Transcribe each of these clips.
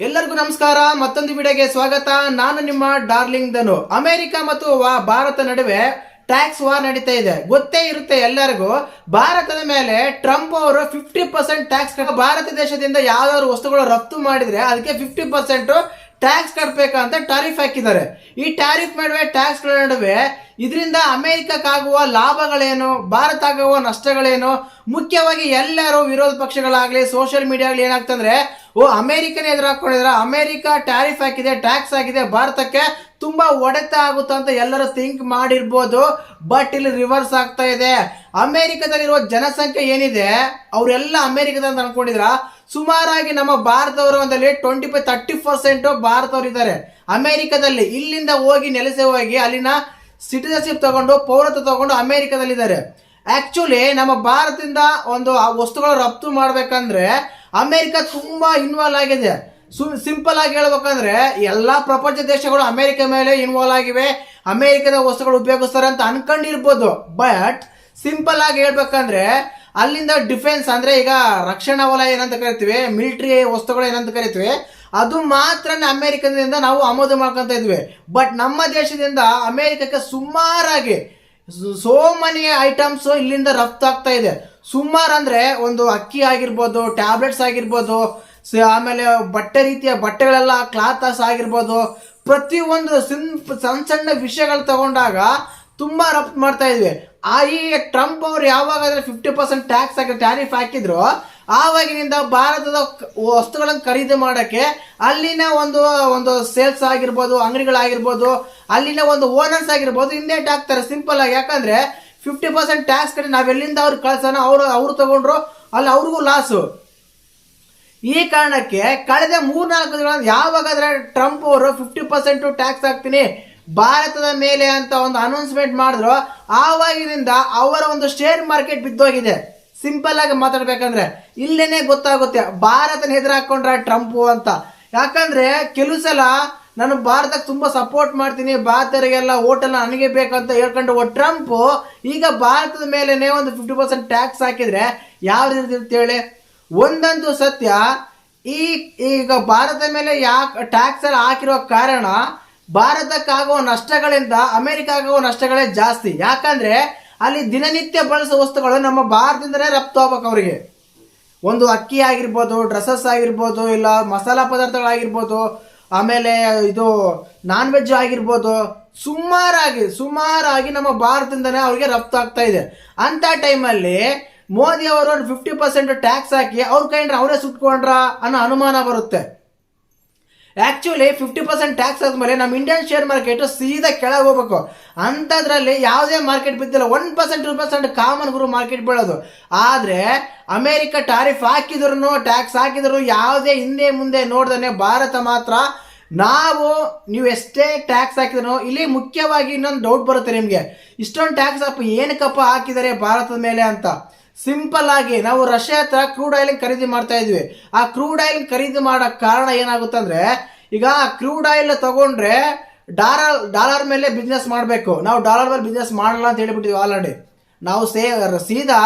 ಎಲ್ಲರಿಗೂ ನಮಸ್ಕಾರ. ಮತ್ತೊಂದು ವಿಡಿಯೋಗೆ ಸ್ವಾಗತ. ನಾನು ನಿಮ್ಮ ಡಾರ್ಲಿಂಗ್ ಧನು. ಅಮೆರಿಕ ಮತ್ತು ಭಾರತ ನಡುವೆ ಟ್ಯಾಕ್ಸ್ ವಾರ್ ನಡೀತಾ ಇದೆ. ಗೊತ್ತೇ ಇರುತ್ತೆ ಎಲ್ಲರಿಗೂ. ಭಾರತದ ಮೇಲೆ ಟ್ರಂಪ್ ಅವರು ಫಿಫ್ಟಿ ಪರ್ಸೆಂಟ್ ಟ್ಯಾಕ್ಸ್ ಭಾರತ ದೇಶದಿಂದ ಯಾವ್ದಾದ್ರು ವಸ್ತುಗಳು ರಫ್ತು ಮಾಡಿದ್ರೆ ಅದಕ್ಕೆ ಫಿಫ್ಟಿ ಪರ್ಸೆಂಟ್ ಟ್ಯಾಕ್ಸ್ ಕಟ್ಟಬೇಕಂತ ಟ್ಯಾರಿಫ್ ಹಾಕಿದ್ದಾರೆ. ಈ ಟ್ಯಾರಿಫ್ ನಡುವೆ ಟ್ಯಾಕ್ಸ್ಗಳ ನಡುವೆ ಇದರಿಂದ ಅಮೆರಿಕಕ್ಕಾಗುವ ಲಾಭಗಳೇನು ಭಾರತ ಆಗುವ ನಷ್ಟಗಳೇನು, ಮುಖ್ಯವಾಗಿ ಎಲ್ಲರೂ ವಿರೋಧ ಪಕ್ಷಗಳಾಗಲಿ ಸೋಷಿಯಲ್ ಮೀಡಿಯಾಗಲಿ ಏನಾಗ್ತಂದ್ರೆ ಓ, ಅಮೆರಿಕನೇ ಎದುರು ಹಾಕೊಂಡಿದ್ರ ಅಮೆರಿಕ ಟ್ಯಾರಿಫ್ ಹಾಕಿದೆ ಟ್ಯಾಕ್ಸ್ ಹಾಕಿದೆ, ಭಾರತಕ್ಕೆ ತುಂಬಾ ಒಡೆತ ಆಗುತ್ತೆ ಅಂತ ಎಲ್ಲರೂ ಥಿಂಕ್ ಮಾಡಿರ್ಬೋದು. ಬಟ್ ಇಲ್ಲಿ ರಿವರ್ಸ್ ಆಗ್ತಾ ಇದೆ. ಅಮೆರಿಕದಲ್ಲಿರುವ ಜನಸಂಖ್ಯೆ ಏನಿದೆ, ಅವರೆಲ್ಲ ಅಮೆರಿಕದ ಅಂತ ಅನ್ಕೊಂಡಿದ್ರ? ಸುಮಾರಾಗಿ ನಮ್ಮ ಭಾರತವರು ಒಂದಲ್ಲಿ ಟ್ವೆಂಟಿ ಫೈವ್ ತರ್ಟಿ ಪರ್ಸೆಂಟ್ ಭಾರತವರು ಇದ್ದಾರೆ. ಅಮೆರಿಕದಲ್ಲಿ ಇಲ್ಲಿಂದ ಹೋಗಿ ನೆಲೆಸೆ ಹೋಗಿ ಅಲ್ಲಿನ ಸಿಟಿಸನ್ಶಿಪ್ ತಗೊಂಡು, ಪೌರತ್ವ ತಗೊಂಡು ಅಮೆರಿಕದಲ್ಲಿದ್ದಾರೆ ಆಕ್ಚುಲಿ ನಮ್ಮ ಭಾರತದಿಂದ ಒಂದು ಆ ವಸ್ತುಗಳು ರಫ್ತು ಮಾಡ್ಬೇಕಂದ್ರೆ ಅಮೆರಿಕ ತುಂಬಾ ಇನ್ವಾಲ್ವ್ ಆಗಿದೆ. ಸಿಂಪಲ್ ಆಗಿ ಹೇಳ್ಬೇಕಂದ್ರೆ ಎಲ್ಲಾ ಪ್ರಪಂಚ ದೇಶಗಳು ಅಮೆರಿಕ ಮೇಲೆ ಇನ್ವಾಲ್ವ್ ಆಗಿವೆ. ಅಮೆರಿಕದ ವಸ್ತುಗಳು ಉಪಯೋಗಿಸ್ತಾರೆ ಅಂತ ಅನ್ಕೊಂಡಿರ್ಬೋದು. ಬಟ್ ಸಿಂಪಲ್ ಆಗಿ ಹೇಳ್ಬೇಕಂದ್ರೆ, ಅಲ್ಲಿಂದ ಡಿಫೆನ್ಸ್ ಅಂದ್ರೆ ಈಗ ರಕ್ಷಣಾ ವಲಯ ಏನಂತ ಕರಿತೀವಿ ಮಿಲಿಟರಿ ವಸ್ತುಗಳು ಏನಂತ ಕರಿತೀವಿ, ಅದು ಮಾತ್ರ ಅಮೆರಿಕದಿಂದ ನಾವು ಆಮದು ಮಾಡ್ಕೊಂತ ಇದ್ವಿ. ಬಟ್ ನಮ್ಮ ದೇಶದಿಂದ ಅಮೆರಿಕಕ್ಕೆ ಸುಮಾರಾಗಿ ಸೋ ಮನಿ ಐಟಮ್ಸ್ ಇಲ್ಲಿಂದ ರಫ್ತು ಆಗ್ತಾ ಇದೆ. ಸುಮಾರು ಅಂದ್ರೆ ಒಂದು ಅಕ್ಕಿ ಆಗಿರ್ಬೋದು ಟ್ಯಾಬ್ಲೆಟ್ಸ್ ಆಗಿರ್ಬೋದು ಆಮೇಲೆ ಬಟ್ಟೆ ರೀತಿಯ ಬಟ್ಟೆಗಳೆಲ್ಲ ಕ್ಲಾತಸ್ ಆಗಿರ್ಬೋದು, ಪ್ರತಿಯೊಂದು ಸಿಂಪ್ ಸಣ್ಣ ಸಣ್ಣ ವಿಷಯಗಳು ತಗೊಂಡಾಗ ತುಂಬಾ ರಫ್ತು ಮಾಡ್ತಾ ಇದ್ವಿ. ಆ, ಈ ಟ್ರಂಪ್ ಅವರು ಯಾವಾಗಾದ್ರೆ ಫಿಫ್ಟಿ ಪರ್ಸೆಂಟ್ ಟ್ಯಾಕ್ಸ್ ಹಾಕಿ ಟ್ಯಾರಿಫ್ ಹಾಕಿದ್ರು, ಆವಾಗಿನಿಂದ ಭಾರತದ ವಸ್ತುಗಳನ್ನು ಖರೀದಿ ಮಾಡೋಕ್ಕೆ ಅಲ್ಲಿನ ಒಂದು ಒಂದು ಸೇಲ್ಸ್ ಆಗಿರ್ಬೋದು, ಅಂಗಡಿಗಳಾಗಿರ್ಬೋದು, ಅಲ್ಲಿನ ಒಂದು ಓನರ್ಸ್ ಆಗಿರ್ಬೋದು ಹಿಂದೆ ಹಾಕ್ತಾರೆ ಸಿಂಪಲ್ ಆಗಿ. ಯಾಕಂದ್ರೆ ಫಿಫ್ಟಿ ಪರ್ಸೆಂಟ್ ಟ್ಯಾಕ್ಸ್ ಕಡೆ ನಾವೆಲ್ಲಿಂದ ಅವ್ರು ಕಳ್ಸೋಣ? ಅವರು, ಅವ್ರು ತಗೊಂಡ್ರು, ಅಲ್ಲಿ ಅವ್ರಿಗೂ ಲಾಸು ಈ ಕಾರಣಕ್ಕೆ ಕಳೆದ ಮೂರ್ನಾಲ್ಕು ದಿನ, ಯಾವಾಗಾದ್ರೆ ಟ್ರಂಪ್ ಅವರು ಫಿಫ್ಟಿ ಪರ್ಸೆಂಟ್ ಟ್ಯಾಕ್ಸ್ ಹಾಕ್ತೀನಿ ಭಾರತದ ಮೇಲೆ ಅಂತ ಒಂದು ಅನೌನ್ಸ್ಮೆಂಟ್ ಮಾಡಿದ್ರು. ಆವಾಗಿನಿಂದ ಅವರ ಒಂದು ಶೇರ್ ಮಾರ್ಕೆಟ್ ಬಿದ್ದೋಗಿದೆ. ಸಿಂಪಲ್ ಆಗಿ ಮಾತಾಡ್ಬೇಕಂದ್ರೆ ಇಲ್ಲೇನೆ ಗೊತ್ತಾಗುತ್ತೆ ಭಾರತನ ಹೆದರಾಕೊಂಡ್ರ ಟ್ರಂಪ್ ಅಂತ. ಯಾಕಂದ್ರೆ ಕೆಲವು ಸಲ ನಾನು ಭಾರತಕ್ಕೆ ತುಂಬಾ ಸಪೋರ್ಟ್ ಮಾಡ್ತೀನಿ ಭಾರತರಿಗೆಲ್ಲ ಓಟೆಲ್ಲ ನನಗೆ ಬೇಕಂತ ಹೇಳ್ಕೊಂಡು ಟ್ರಂಪ್ ಈಗ ಭಾರತದ ಮೇಲೆನೆ ಒಂದು ಫಿಫ್ಟಿ ಪರ್ಸೆಂಟ್ ಟ್ಯಾಕ್ಸ್ ಹಾಕಿದ್ರೆ ಯಾವ ರೀತಿ ಹೇಳಿ? ಒಂದಂತು ಸತ್ಯ ಈ, ಈಗ ಭಾರತದ ಮೇಲೆ ಯಾಕೆ ಟ್ಯಾಕ್ಸ್ ಎಲ್ಲ ಹಾಕಿರೋ ಕಾರಣ ಭಾರತಕ್ಕಾಗುವ ನಷ್ಟಗಳಿಂದ ಅಮೆರಿಕ ಆಗುವ ನಷ್ಟಗಳೇ ಜಾಸ್ತಿ. ಯಾಕಂದ್ರೆ ಅಲ್ಲಿ ದಿನನಿತ್ಯ ಬಳಸುವ ವಸ್ತುಗಳು ನಮ್ಮ ಭಾರತದಿಂದಲೇ ರಫ್ತು ಆಗ್ಬೇಕು ಅವರಿಗೆ. ಒಂದು ಅಕ್ಕಿ ಆಗಿರ್ಬೋದು ಡ್ರೆಸ್ಸಸ್ ಆಗಿರ್ಬೋದು, ಇಲ್ಲ ಮಸಾಲಾ ಪದಾರ್ಥಗಳಾಗಿರ್ಬೋದು, ಆಮೇಲೆ ಇದು ನಾನ್ ವೆಜ್ ಆಗಿರ್ಬೋದು, ಸುಮಾರಾಗಿ ಸುಮಾರಾಗಿ ನಮ್ಮ ಭಾರತದಿಂದನೇ ಅವ್ರಿಗೆ ರಫ್ತು ಆಗ್ತಾ ಇದೆ. ಅಂತ ಟೈಮಲ್ಲಿ ಮೋದಿ ಅವರು ಒಂದು ಫಿಫ್ಟಿ ಪರ್ಸೆಂಟ್ ಟ್ಯಾಕ್ಸ್ ಹಾಕಿ ಅವ್ರ ಕೈಂಡ್ರೆ ಅವರೇ ಸುಟ್ಕೊಂಡ್ರ ಅನ್ನೋ ಅನುಮಾನ ಬರುತ್ತೆ. ಆಕ್ಚುಲಿ ಫಿಫ್ಟಿ ಪರ್ಸೆಂಟ್ ಟ್ಯಾಕ್ಸ್ ಆದಮೇಲೆ ನಮ್ಮ ಇಂಡಿಯನ್ ಶೇರ್ ಮಾರ್ಕೆಟ್ ಸೀದಾ ಕೆಳಗೆ ಹೋಗ್ಬೇಕು. ಅಂಥದ್ರಲ್ಲಿ ಯಾವುದೇ ಮಾರ್ಕೆಟ್ ಬಿದ್ದಿಲ್ಲ one percent two percent common ಗುರು ಮಾರ್ಕೆಟ್ ಬೀಳೋದು. ಆದರೆ ಅಮೇರಿಕ ಟಾರಿಫ್ ಹಾಕಿದ್ರು ಟ್ಯಾಕ್ಸ್ ಹಾಕಿದ್ರು ಯಾವುದೇ ಹಿಂದೆ ಮುಂದೆ ನೋಡ್ದೇ ಭಾರತ ಮಾತ್ರ, ನಾವು, ನೀವು ಎಷ್ಟೇ ಟ್ಯಾಕ್ಸ್ ಹಾಕಿದ್ರು ಇಲ್ಲಿ ಮುಖ್ಯವಾಗಿ ಇನ್ನೊಂದು ಡೌಟ್ ಬರುತ್ತೆ ನಿಮಗೆ. ಇಷ್ಟೊಂದು ಟ್ಯಾಕ್ಸ್ ಅಪ್ಪ ಏನಕ್ಕಪ್ಪ ಹಾಕಿದ್ದಾರೆ ಭಾರತದ ಮೇಲೆ ಅಂತ. ಸಿಂಪಲ್ ಆಗಿ ನಾವು ರಷ್ಯಾ ಹತ್ರ ಕ್ರೂಡ್ ಆಯಿಲ್ ಖರೀದಿ ಮಾಡ್ತಾ ಇದ್ವಿ. ಆ ಕ್ರೂಡ್ ಆಯಿಲ್ ಖರೀದಿ ಮಾಡೋ ಕಾರಣ ಏನಾಗುತ್ತಂದ್ರೆ ಈಗ ಕ್ರೂಡ್ ಆಯಿಲ್ ತಗೊಂಡ್ರೆ ಡಾಲರ್ ಡಾಲರ್ ಮೇಲೆ ಬಿಸ್ನೆಸ್ ಮಾಡಬೇಕು. ನಾವು ಡಾಲರ್ ಮೇಲೆ ಬಿಸ್ನೆಸ್ ಮಾಡಲ್ಲ ಅಂತ ಹೇಳಿಬಿಟ್ಟಿದ್ವಿ ಆಲ್ರೆಡಿ ನಾವು ಸೇ, ಸೀದಾ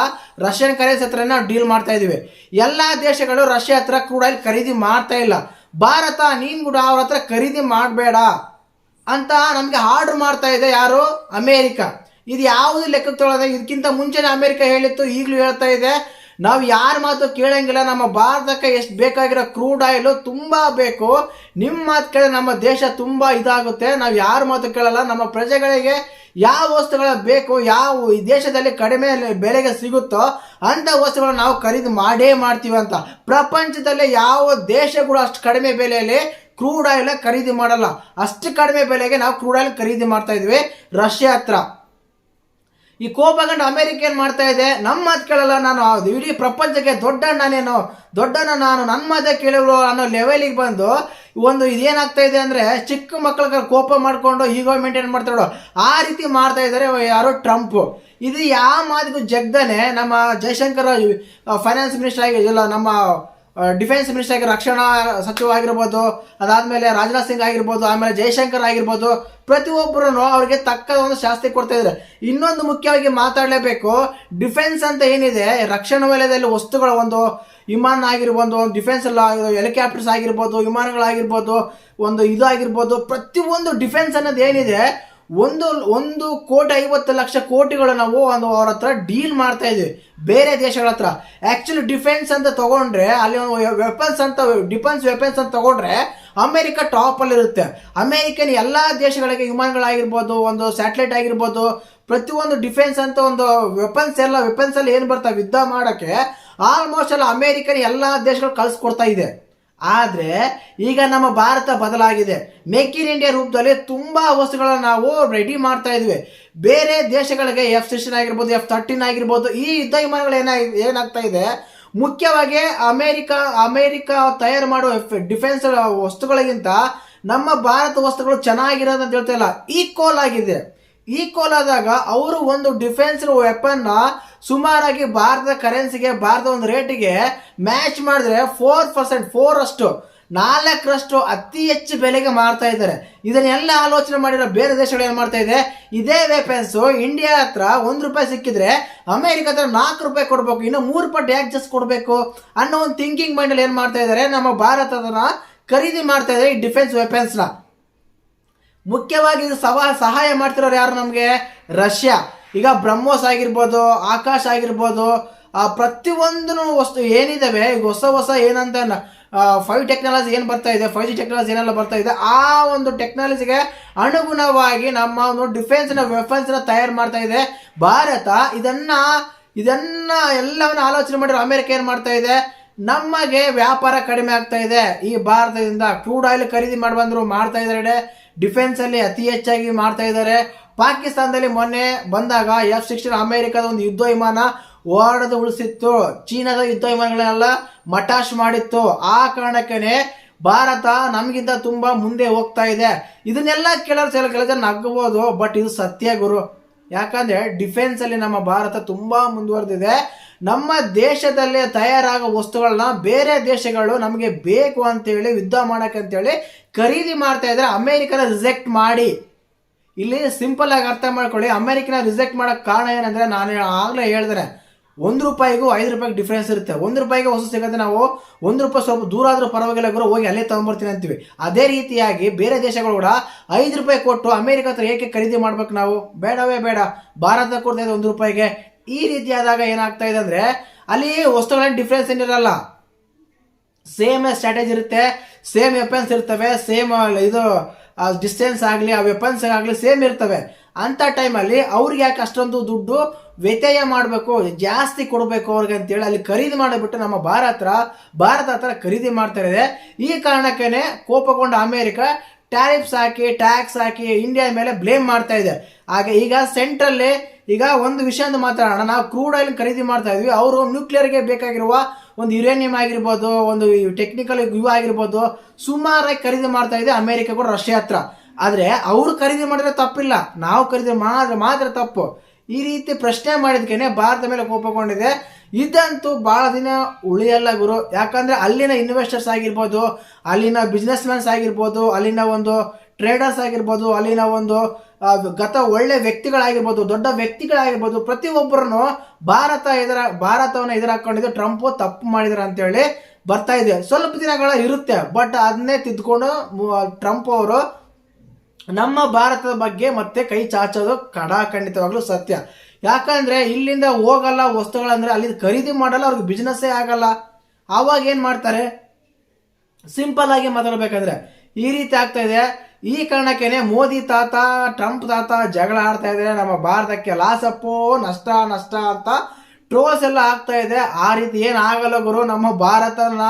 ರಷ್ಯನ್ ಕರೆನ್ಸಿ ಹತ್ರ ಡೀಲ್ ಮಾಡ್ತಾ ಇದ್ದೀವಿ ಎಲ್ಲ ದೇಶಗಳು ರಷ್ಯಾ ಹತ್ರ ಕ್ರೂಡ್ ಆಯಿಲ್ ಖರೀದಿ ಮಾಡ್ತಾ ಇಲ್ಲ. ಭಾರತ, ನೀನ್ ಕೂಡ ಅವ್ರ ಹತ್ರ ಖರೀದಿ ಮಾಡಬೇಡ ಅಂತ ನಮಗೆ ಆರ್ಡರ್ ಮಾಡ್ತಾ ಇದೆ ಯಾರು? ಅಮೇರಿಕ. ಇದು ಯಾವುದು ಲೆಕ್ಕಕ್ಕೆ ತೊಳೋದೆ ಇದಕ್ಕಿಂತ ಮುಂಚೆನೇ ಅಮೆರಿಕ ಹೇಳಿತ್ತು, ಈಗಲೂ ಹೇಳ್ತಾ ಇದೆ. ನಾವು ಯಾರ ಮಾತು ಕೇಳಂಗಿಲ್ಲ, ನಮ್ಮ ಭಾರತಕ್ಕೆ ಎಷ್ಟು ಬೇಕಾಗಿರೋ ಕ್ರೂಡ್ ಆಯಿಲು ತುಂಬ ಬೇಕು. ನಿಮ್ಮ ಮಾತು ಕೇಳಿದ್ರೆ ನಮ್ಮ ದೇಶ ತುಂಬ ಇದಾಗುತ್ತೆ. ನಾವು ಯಾರ ಮಾತು ಕೇಳಲ್ಲ, ನಮ್ಮ ಪ್ರಜೆಗಳಿಗೆ ಯಾವ ವಸ್ತುಗಳು ಬೇಕು, ಯಾವ ಈ ದೇಶದಲ್ಲಿ ಕಡಿಮೆ ಬೆಲೆಗೆ ಸಿಗುತ್ತೋ ಅಂಥ ವಸ್ತುಗಳನ್ನ ನಾವು ಖರೀದಿ ಮಾಡೇ ಮಾಡ್ತೀವಿ ಅಂತ. ಪ್ರಪಂಚದಲ್ಲಿ ಯಾವ ದೇಶಗಳು ಅಷ್ಟು ಕಡಿಮೆ ಬೆಲೆಯಲ್ಲಿ ಕ್ರೂಡ್ ಆಯಿಲ್ ಖರೀದಿ ಮಾಡಲ್ಲ. ಅಷ್ಟು ಕಡಿಮೆ ಬೆಲೆಗೆ ನಾವು ಕ್ರೂಡ್ ಆಯಿಲ್ ಖರೀದಿ ಮಾಡ್ತಾ ಇದ್ವಿ. ರಷ್ಯಾ ಹತ್ರ. ಈ ಕೋಪಗಂಡ ಅಮೆರಿಕ ಏನ್ ಮಾಡ್ತಾ ಇದೆ? ನಮ್ಮ ಮಾತು ಕೇಳಲ್ಲ ನಾನು. ಇಡೀ ಪ್ರಪಂಚಕ್ಕೆ ದೊಡ್ಡ ನಾನೇನು ದೊಡ್ಡನ ನಾನು ನನ್ನ ಮಾತೇ ಕೇಳಲು ಅನ್ನೋ ಲೆವೆಲಿಗೆ ಬಂದು ಒಂದು ಇದೇನಾಗ್ತಾ ಇದೆ ಅಂದ್ರೆ ಚಿಕ್ಕ ಮಕ್ಕಳ ಕೋಪ ಮಾಡ್ಕೊಂಡು ಈಗೋ ಮೇಂಟೈನ್ ಮಾಡ್ತಾರೋ ಆ ರೀತಿ ಮಾಡ್ತಾ ಇದ್ದಾರೆ ಯಾರೋ ಟ್ರಂಪ್. ಇದು ಯಾವ ಮಾತಿಗೂ ಜಗ್ದನೆ ನಮ್ಮ ಜಯಶಂಕರ್ ಫೈನಾನ್ಸ್ ಮಿನಿಸ್ಟರ್ ಆಗಿ ಇಲ್ಲ ನಮ್ಮ ಡಿಫೆನ್ಸ್ ಮಿನಿಸ್ಟರ್ ಆಗಿ ರಕ್ಷಣಾ ಸಚಿವ ಆಗಿರ್ಬೋದು, ಅದಾದ್ಮೇಲೆ ರಾಜನಾಥ್ ಸಿಂಗ್ ಆಗಿರ್ಬೋದು, ಆಮೇಲೆ ಜಯಶಂಕರ್ ಆಗಿರ್ಬೋದು ಪ್ರತಿಯೊಬ್ಬರೂ ಅವ್ರಿಗೆ ತಕ್ಕ ಒಂದು ಶಾಸ್ತಿ ಕೊಡ್ತಾ ಇದ್ದಾರೆ. ಇನ್ನೊಂದು ಮುಖ್ಯವಾಗಿ ಮಾತಾಡಲೇಬೇಕು ಡಿಫೆನ್ಸ್ ಅಂತ ಏನಿದೆ, ರಕ್ಷಣಾ ವಲಯದಲ್ಲಿ ವಸ್ತುಗಳ ಒಂದು ವಿಮಾನ ಆಗಿರ್ಬೋದು ಒಂದು ಡಿಫೆನ್ಸ್ ಹೆಲಿಕಾಪ್ಟರ್ಸ್ ಆಗಿರ್ಬೋದು, ವಿಮಾನಗಳಾಗಿರ್ಬೋದು, ಒಂದು ಇದು ಆಗಿರ್ಬೋದು, ಪ್ರತಿಯೊಂದು ಡಿಫೆನ್ಸ್ ಅನ್ನೋದು ಏನಿದೆ ಒಂದು ಒಂದು ಕೋಟಿ ಐವತ್ತು ಲಕ್ಷ ಕೋಟಿಗಳು ನಾವು ಒಂದು ಅವ್ರ ಹತ್ರ ಡೀಲ್ ಮಾಡ್ತಾ ಇದ್ದೀವಿ ಬೇರೆ ದೇಶಗಳ ಹತ್ರ. ಆ್ಯಕ್ಚುಲಿ ಡಿಫೆನ್ಸ್ ಅಂತ ತಗೊಂಡ್ರೆ, ಅಲ್ಲಿ ಒಂದು ವೆಪನ್ಸ್ ಅಂತ ಡಿಫೆನ್ಸ್ ವೆಪನ್ಸ್ ಅಂತ ತಗೊಂಡ್ರೆ, ಅಮೇರಿಕ ಟಾಪ್ ಅಲ್ಲಿ ಇರುತ್ತೆ. ಅಮೆರಿಕನ್ ಎಲ್ಲಾ ದೇಶಗಳಿಗೆ ವಿಮಾನಗಳಾಗಿರ್ಬೋದು, ಒಂದು ಸ್ಯಾಟಲೈಟ್ ಆಗಿರ್ಬೋದು, ಪ್ರತಿಯೊಂದು ಡಿಫೆನ್ಸ್ ಅಂತ ಒಂದು ವೆಪನ್ಸ್ ಎಲ್ಲ ವೆಪನ್ಸ್ ಅಲ್ಲಿ ಏನು ಬರ್ತಾವೆ, ಯುದ್ಧ ಮಾಡೋಕ್ಕೆ ಆಲ್ಮೋಸ್ಟ್ ಎಲ್ಲ ಅಮೆರಿಕನ್ ಎಲ್ಲಾ ದೇಶಗಳು ಕಳ್ಸಿಕೊಡ್ತಾ ಇದೆ. ಆದರೆ ಈಗ ನಮ್ಮ ಭಾರತ ಬದಲಾಗಿದೆ. ಮೇಕ್ ಇನ್ ಇಂಡಿಯಾ ರೂಪದಲ್ಲಿ ತುಂಬ ವಸ್ತುಗಳನ್ನ ನಾವು ರೆಡಿ ಮಾಡ್ತಾ ಇದ್ವಿ. ಬೇರೆ ದೇಶಗಳಿಗೆ ಎಫ್ ಸಿಕ್ಸ್ಟೀನ್ ಆಗಿರ್ಬೋದು ಎಫ್ ತರ್ಟೀನ್ ಆಗಿರ್ಬೋದು, ಈ ಯುದ್ಧ ವಿಮಾನಗಳು ಏನ ಏನಾಗ್ತಾ ಇದೆ? ಮುಖ್ಯವಾಗಿ ಅಮೇರಿಕಾ ಅಮೇರಿಕ ತಯಾರು ಮಾಡುವ ಡಿಫೆನ್ಸ್ ವಸ್ತುಗಳಿಗಿಂತ ನಮ್ಮ ಭಾರತ ವಸ್ತುಗಳು ಚೆನ್ನಾಗಿರೋದು ಅಂತ ಹೇಳ್ತಾ ಇಲ್ಲ. ಈಕ್ವಲ್ ಆಗಿದೆ. ಈಕ್ವಲ್ ಆದಾಗ ಅವರು ಒಂದು ಡಿಫೆನ್ಸ್ ವೆಪನ್ನ ಸುಮಾರಾಗಿ ಭಾರತದ ಕರೆನ್ಸಿಗೆ ಭಾರತ ಒಂದು ರೇಟಿಗೆ ಮ್ಯಾಚ್ ಮಾಡಿದ್ರೆ ಫೋರ್ ಪರ್ಸೆಂಟ್ ಫೋರ್ ಅಷ್ಟು ನಾಲ್ಕರಷ್ಟು ಅತಿ ಹೆಚ್ಚು ಬೆಲೆಗೆ ಮಾರ್ತಾ ಇದ್ದಾರೆ. ಇದನ್ನೆಲ್ಲ ಆಲೋಚನೆ ಮಾಡಿರೋ ಬೇರೆ ದೇಶಗಳು ಏನು ಮಾಡ್ತಾ ಇದೆ? ಇದೇ ವೆಪನ್ಸು ಇಂಡಿಯಾ ಹತ್ರ ಒಂದು ರೂಪಾಯಿ ಸಿಕ್ಕಿದ್ರೆ ಅಮೇರಿಕ ಹತ್ರ ನಾಲ್ಕು ರೂಪಾಯಿ ಕೊಡಬೇಕು, ಇನ್ನು ಮೂರು ಪಟ್ಟು ಯಾಕೆ ಕೊಡಬೇಕು ಅನ್ನೋ ಒಂದು ಥಿಂಕಿಂಗ್ ಮೈಂಡಲ್ಲಿ ಏನು ಮಾಡ್ತಾ ಇದ್ದಾರೆ? ನಮ್ಮ ಭಾರತದನ್ನ ಖರೀದಿ ಮಾಡ್ತಾ ಇದ್ದಾರೆ ಈ ಡಿಫೆನ್ಸ್ ವೆಪನ್ಸ್ನ ಮುಖ್ಯವಾಗಿ ಇದು ಸವಾ, ಸಹಾಯ ಮಾಡ್ತಿರೋರು ಯಾರು ನಮಗೆ? ರಷ್ಯಾ. ಈಗ ಬ್ರಹ್ಮೋಸ್ ಆಗಿರ್ಬೋದು, ಆಕಾಶ ಆಗಿರ್ಬೋದು ಪ್ರತಿಯೊಂದು ವಸ್ತು ಏನಿದ್ದಾವೆ ಈಗ ಹೊಸ ಹೊಸ ಏನಂತ ಫೈವ್ ಟೆಕ್ನಾಲಜಿ ಏನು ಬರ್ತಾ ಇದೆ ಫೈವ್ ಜಿ ಟೆಕ್ನಾಲಜಿ ಏನೆಲ್ಲ ಬರ್ತಾ ಇದೆ, ಆ ಒಂದು ಟೆಕ್ನಾಲಜಿಗೆ ಅನುಗುಣವಾಗಿ ನಮ್ಮ ಒಂದು ಡಿಫೆನ್ಸ್ನ ವೆಪನ್ಸ್ನ ತಯಾರು ಮಾಡ್ತಾ ಇದೆ. ಭಾರತ ಇದನ್ನ ಇದನ್ನ ಎಲ್ಲವನ್ನ ಆಲೋಚನೆ ಮಾಡಿರೋ ಅಮೆರಿಕ ಏನು ಮಾಡ್ತಾ ಇದೆ? ನಮಗೆ ವ್ಯಾಪಾರ ಕಡಿಮೆ ಆಗ್ತಾ ಇದೆ. ಈ ಭಾರತದಿಂದ ಕ್ರೂಡ್ ಆಯಿಲ್ ಖರೀದಿ ಮಾಡಿ ಬಂದರು ಮಾಡ್ತಾ ಇದ್ದಾರೆ ಡಿಫೆನ್ಸ್ ಅಲ್ಲಿ ಅತಿ ಹೆಚ್ಚಾಗಿ ಮಾಡ್ತಾ ಇದ್ದಾರೆ. ಪಾಕಿಸ್ತಾನದಲ್ಲಿ ಮೊನ್ನೆ ಬಂದಾಗ ಎಫ್ ಸಿಕ್ಸ್ಟೀನ್ ಅಮೆರಿಕದ ಒಂದು ಯುದ್ಧ ವಿಮಾನ ಓಡದು ಉಳಿಸಿತ್ತು. ಚೀನಾದ ಯುದ್ಧ ವಿಮಾನಗಳನ್ನೆಲ್ಲ ಮಟಾಶ್ ಮಾಡಿತ್ತು. ಆ ಕಾರಣಕ್ಕೇನೆ ಭಾರತ ನಮಗಿಂತ ತುಂಬಾ ಮುಂದೆ ಹೋಗ್ತಾ ಇದೆ. ಇದನ್ನೆಲ್ಲ ಕೆಲವರು ಕೆಲ ಕೆಲ ಜನ ಬಟ್ ಇದು ಸತ್ಯ ಗುರು. ಯಾಕಂದ್ರೆ ಡಿಫೆನ್ಸ್ ಅಲ್ಲಿ ನಮ್ಮ ಭಾರತ ತುಂಬಾ ಮುಂದುವರೆದಿದೆ. ನಮ್ಮ ದೇಶದಲ್ಲೇ ತಯಾರಾಗೋ ವಸ್ತುಗಳನ್ನ ಬೇರೆ ದೇಶಗಳು ನಮಗೆ ಬೇಕು ಅಂತೇಳಿ ಯುದ್ಧ ಮಾಡಕ್ಕೆ ಅಂತೇಳಿ ಖರೀದಿ ಮಾಡ್ತಾ ಇದ್ರೆ ಅಮೇರಿಕನ ರಿಜೆಕ್ಟ್ ಮಾಡಿ. ಇಲ್ಲಿ ಸಿಂಪಲ್ ಆಗಿ ಅರ್ಥ ಮಾಡ್ಕೊಳ್ಳಿ, ಅಮೇರಿಕನ ರಿಜೆಕ್ಟ್ ಮಾಡೋಕ್ಕೆ ಕಾರಣ ಏನಂದ್ರೆ ನಾನು ಆಗ್ಲೇ ಹೇಳಿದ್ರೆ ಒಂದು ರೂಪಾಯಿಗೂ ಐದು ರೂಪಾಯಿಗೆ ಡಿಫ್ರೆನ್ಸ್ ಇರುತ್ತೆ. ಒಂದು ರೂಪಾಯಿಗೆ ವಸ್ತು ಸಿಗುತ್ತೆ ನಾವು, ಒಂದು ರೂಪಾಯಿ ಸ್ವಲ್ಪ ದೂರ ಆದರೂ ಪರವಾಗಿಲ್ಲ ಗುರು, ಹೋಗಿ ಅಲ್ಲೇ ತೊಗೊಂಬರ್ತೀನಿ ಅಂತೀವಿ. ಅದೇ ರೀತಿಯಾಗಿ ಬೇರೆ ದೇಶಗಳು ಕೂಡ ಐದು ರೂಪಾಯಿ ಕೊಟ್ಟು ಅಮೇರಿಕ ಹತ್ರ ಏಕೆ ಖರೀದಿ ಮಾಡ್ಬೇಕು ನಾವು? ಬೇಡವೇ ಬೇಡ. ಭಾರತ ಕೊಡ್ತಾ ಒಂದು ರೂಪಾಯಿಗೆ ಈ ರೀತಿ ಆದಾಗ ಏನಾಗ್ತಾ ಇದೆ ಅಂದ್ರೆ, ಅಲ್ಲಿ ವಸ್ತುಗಳ ಡಿಫ್ರೆನ್ಸ್ ಏನಿರಲ್ಲ. ಸೇಮ್ ಸ್ಟ್ರಾಟಜಿ ಇರುತ್ತೆ ಸೇಮ್ ವೆಪನ್ಸ್ ಇರ್ತವೆ ಸೇಮ್ ಇದು ಡಿಸ್ಟೆನ್ಸ್ ಆಗಲಿ, ಆ ವೆಪನ್ಸ್ ಆಗಲಿ ಸೇಮ್ ಇರ್ತವೆ. ಅಂತ ಟೈಮಲ್ಲಿ ಅವ್ರಿಗೆ ಯಾಕೆ ಅಷ್ಟೊಂದು ದುಡ್ಡು ವ್ಯತ್ಯಯ ಮಾಡಬೇಕು, ಜಾಸ್ತಿ ಕೊಡಬೇಕು ಅವ್ರಿಗೆ ಅಂತೇಳಿ ಅಲ್ಲಿ ಖರೀದಿ ಮಾಡಿಬಿಟ್ಟು ನಮ್ಮ ಭಾರತ ಭಾರತ ಹತ್ರ ಖರೀದಿ ಮಾಡ್ತಾ ಇದೆ ಈ ಕಾರಣಕ್ಕೇನೆ ಕೋಪಗೊಂಡ ಅಮೇರಿಕ ಟ್ಯಾರಿಫ್ಸ್ ಹಾಕಿ ಟ್ಯಾಕ್ಸ್ ಹಾಕಿ ಇಂಡಿಯಾ ಮೇಲೆ ಬ್ಲೇಮ್ ಮಾಡ್ತಾ ಇದೆ. ಹಾಗೆ ಈಗ ಸೆಂಟ್ರಲ್ಲಿ ಈಗ ಒಂದು ವಿಷಯ ಅಂತ ಮಾತಾಡೋಣ. ನಾವು ಕ್ರೂಡ್ ಆಯಿಲ್ ಖರೀದಿ ಮಾಡ್ತಾ ಇದ್ವಿ. ಅವರು ನ್ಯೂಕ್ಲಿಯರ್ಗೆ ಬೇಕಾಗಿರುವ ಒಂದು ಯುರೇನಿಯಂ ಆಗಿರ್ಬೋದು, ಒಂದು ಟೆಕ್ನಿಕಲ್ ಇವು ಆಗಿರ್ಬೋದು, ಸುಮಾರಾಗಿ ಖರೀದಿ ಮಾಡ್ತಾ ಇದೆ ಅಮೆರಿಕ ಕೂಡ ರಷ್ಯಾ ಹತ್ರ. ಆದರೆ ಅವರು ಖರೀದಿ ಮಾಡಿದ್ರೆ ತಪ್ಪಿಲ್ಲ. ನಾವು ಖರೀದಿ ಮಾಡಿದ್ರೆ ಮಾತ್ರ ತಪ್ಪು. ಈ ರೀತಿ ಪ್ರಶ್ನೆ ಮಾಡಿದ್ಕೇನೆ ಭಾರತ ಮೇಲೆ ಕೋಪಗೊಂಡಿದೆ ಇದಂತೂ ಭಾಳ ದಿನ ಉಳಿಯಲ್ಲ ಗುರು. ಯಾಕಂದರೆ ಅಲ್ಲಿನ ಇನ್ವೆಸ್ಟರ್ಸ್ ಆಗಿರ್ಬೋದು, ಅಲ್ಲಿನ ಬಿಸ್ನೆಸ್ ಮ್ಯಾನ್ಸ್ ಆಗಿರ್ಬೋದು, ಅಲ್ಲಿನ ಒಂದು ಟ್ರೇಡರ್ಸ್ ಆಗಿರ್ಬೋದು, ಅಲ್ಲಿನ ಒಂದು ಗತ ಒಳ್ಳೆ ವ್ಯಕ್ತಿಗಳಾಗಿರ್ಬೋದು, ದೊಡ್ಡ ವ್ಯಕ್ತಿಗಳಾಗಿರ್ಬೋದು, ಪ್ರತಿಯೊಬ್ಬರನ್ನು ಭಾರತ ಎದುರ, ಭಾರತವನ್ನು ಎದುರಾಕೊಂಡಿದ್ದು ಟ್ರಂಪ್, ತಪ್ಪು ಮಾಡಿದ್ರ ಅಂತೇಳಿ ಬರ್ತಾ ಇದೆ. ಸ್ವಲ್ಪ ದಿನಗಳ ಇರುತ್ತೆ, ಬಟ್ ಅದನ್ನೇ ತಿದ್ಕೊಂಡು, ಮು- ಟ್ರಂಪ್ ಅವರು ನಮ್ಮ ಭಾರತದ ಬಗ್ಗೆ ಮತ್ತೆ ಕೈ ಚಾಚೋದು ಕಡಾಖಂಡಿತವಾಗ್ಲೂ ಸತ್ಯ. ಯಾಕಂದ್ರೆ ಇಲ್ಲಿಂದ ಹೋಗಲ್ಲ ವಸ್ತುಗಳಂದ್ರೆ ಅಲ್ಲಿ ಖರೀದಿ ಮಾಡಲ್ಲ, ಅವ್ರಿಗೆ ಬಿಸ್ನೆಸ್ಸೇ ಆಗಲ್ಲ. ಆವಾಗ ಏನ್ ಮಾಡ್ತಾರೆ? ಸಿಂಪಲ್ ಆಗಿ ಮಾತಾಡ್ಬೇಕಂದ್ರೆ, ಈ ರೀತಿ ಆಗ್ತಾ ಇದೆ. ಈ ಕಾರಣಕ್ಕೇನೆ ಮೋದಿ ತಾತ, ಟ್ರಂಪ್ ತಾತ ಜಗಳ ಆಡ್ತಾ ಇದ್ದಾರೆ. ನಮ್ಮ ಭಾರತಕ್ಕೆ ಲಾಸಪ್ಪೋ, ನಷ್ಟ ನಷ್ಟ ಅಂತ ಟ್ರೋಲ್ಸ್ ಎಲ್ಲ ಆಗ್ತಾ ಇದೆ. ಆ ರೀತಿ ಏನ್ ಆಗಲ್ಲ ಗುರು. ನಮ್ಮ ಭಾರತನ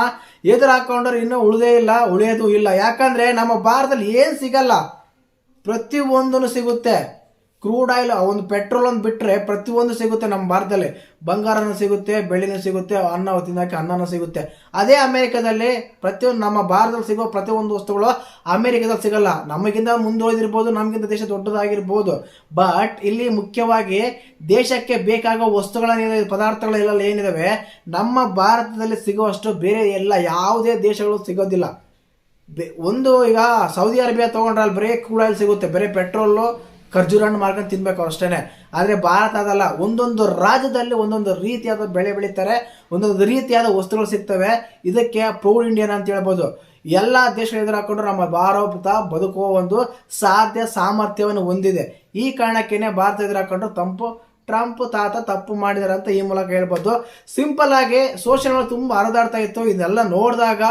ಎದುರು ಹಾಕೊಂಡ್ರೆ ಇನ್ನೂ ಉಳಿದೇ ಇಲ್ಲ, ಉಳಿಯೋದು ಇಲ್ಲ. ಯಾಕಂದ್ರೆ ನಮ್ಮ ಭಾರತದಲ್ಲಿ ಏನು ಸಿಗಲ್ಲ? ಪ್ರತಿಯೊಂದೂ ಸಿಗುತ್ತೆ. ಕ್ರೂಡ್ ಆಯಿಲ್ ಒಂದು ಪೆಟ್ರೋಲ್ ಒಂದು ಬಿಟ್ಟರೆ ಪ್ರತಿಯೊಂದು ಸಿಗುತ್ತೆ ನಮ್ಮ ಭಾರತದಲ್ಲಿ. ಬಂಗಾರನೂ ಸಿಗುತ್ತೆ, ಬೆಳ್ಳಿನೂ ಸಿಗುತ್ತೆ, ಅನ್ನ ತಿನ್ನೋಕೆ ಅನ್ನನೂ ಸಿಗುತ್ತೆ. ಅದೇ ಅಮೇರಿಕಾದಲ್ಲಿ ಪ್ರತಿಯೊಂದು ನಮ್ಮ ಭಾರತದಲ್ಲಿ ಸಿಗೋ ಪ್ರತಿಯೊಂದು ವಸ್ತುಗಳು ಅಮೇರಿಕಾದಲ್ಲಿ ಸಿಗಲ್ಲ. ನಮಗಿಂತ ಮುಂದುವರೆದಿರ್ಬೋದು, ನಮಗಿಂತ ದೇಶ ದೊಡ್ಡದಾಗಿರ್ಬೋದು. ಬಟ್ ಇಲ್ಲಿ ಮುಖ್ಯವಾಗಿ ದೇಶಕ್ಕೆ ಬೇಕಾಗೋ ವಸ್ತುಗಳೇನಿದೆ ಪದಾರ್ಥಗಳೆಲ್ಲ ಏನಿದಾವೆ, ನಮ್ಮ ಭಾರತದಲ್ಲಿ ಸಿಗುವಷ್ಟು ಬೇರೆ ಎಲ್ಲ ಯಾವುದೇ ದೇಶಗಳು ಸಿಗೋದಿಲ್ಲ. ಒಂದು ಈಗ ಸೌದಿ ಅರೇಬಿಯಾ ತೊಗೊಂಡ್ರೆ ಅಲ್ಲಿ ಬರೀ ಕ್ರೂಡ್ ಸಿಗುತ್ತೆ. ಬರೀ ಪೆಟ್ರೋಲು ಖರ್ಜೂರ ಹಣ್ಣು ಮಾಡ್ಕೊಂಡು ತಿನ್ಬೇಕು ಅಷ್ಟೇ ಆದರೆ ಭಾರತ ಅದಲ್ಲ, ಒಂದೊಂದು ರಾಜ್ಯದಲ್ಲಿ ಒಂದೊಂದು ರೀತಿಯಾದ ಬೆಳೆ ಬೆಳೀತಾರೆ, ಒಂದೊಂದು ರೀತಿಯಾದ ವಸ್ತುಗಳು ಸಿಗ್ತವೆ. ಇದಕ್ಕೆ ಪ್ರೌಡ್ ಇಂಡಿಯನ್ ಅಂತ ಹೇಳ್ಬೋದು. ಎಲ್ಲ ದೇಶಗಳು ಎದುರು ಹಾಕೊಂಡ್ರು ನಮ್ಮ ಭಾರತ ಬದುಕುವ ಒಂದು ಸಾಧ್ಯ ಸಾಮರ್ಥ್ಯವನ್ನು ಹೊಂದಿದೆ. ಈ ಕಾರಣಕ್ಕೇನೆ ಭಾರತ ಎದುರು ಹಾಕೊಂಡ್ರು ತಂಪು, ಟ್ರಂಪ್ ತಾತ ತಪ್ಪು ಮಾಡಿದಾರೆ ಅಂತ ಈ ಮೂಲಕ ಹೇಳ್ಬೋದು. ಸಿಂಪಲ್ ಆಗಿ ಸೋಷಿಯಲ್ ತುಂಬ ಹರಿದಾಡ್ತಾ ಇತ್ತು. ಇದೆಲ್ಲ ನೋಡಿದಾಗ,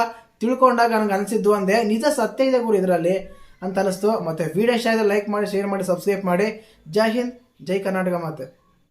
ತಿಳ್ಕೊಂಡಾಗ ನನಗೆ ಅನಿಸಿದ್ದು ಒಂದೇ, ನಿಜ ಸತ್ಯ ಇದೆ ಗುರು ಇದರಲ್ಲಿ. ಅಂತ ಅನಿಸ್ತು. ಮತ್ತೆ ವಿಡಿಯೋ ಇಷ್ಟ ಲೈಕ್ ಮಾಡಿ ಶೇರ್ ಮಾಡಿ ಸಬ್ಸ್ಕ್ರೈಬ್ ಮಾಡಿ. ಜೈ ಹಿಂದ್, ಜೈ ಕರ್ನಾಟಕ ಮಾತೆ.